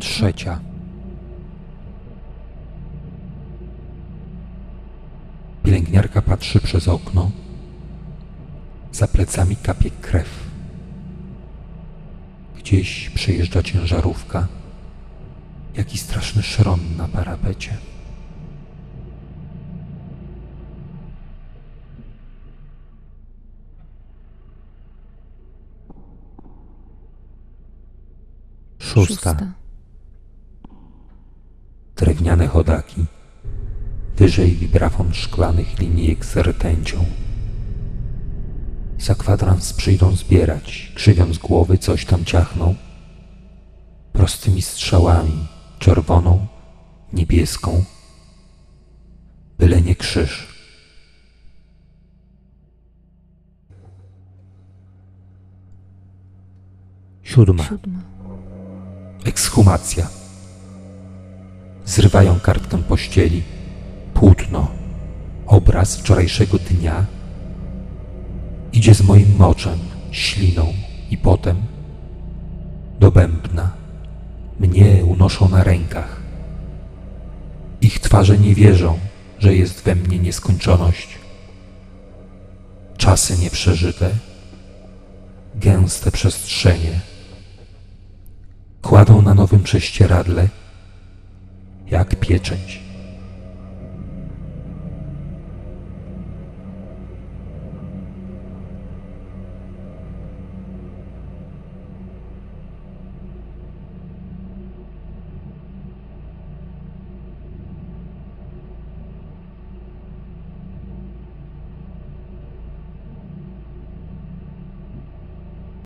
trzecia. Trzecia. Pielęgniarka patrzy przez okno. Za plecami kapie krew. Gdzieś przejeżdża ciężarówka. Jaki straszny szron na parapecie. Szósta. Drewniane chodaki. Wyżej wibrafon szklanych linijek z rtęcią. Za kwadrans przyjdą zbierać, krzywiąc głowy coś tam ciachną. Prostymi strzałami, czerwoną, niebieską. Byle nie krzyż. Siódma. Siódma. Ekshumacja. Zrywają kartkę pościeli. Płótno. Obraz wczorajszego dnia. Idzie z moim moczem, śliną i potem do bębna. Mnie unoszą na rękach. Ich twarze nie wierzą, że jest we mnie nieskończoność. Czasy nieprzeżyte. Gęste przestrzenie kładą na nowym prześcieradle, jak pieczęć.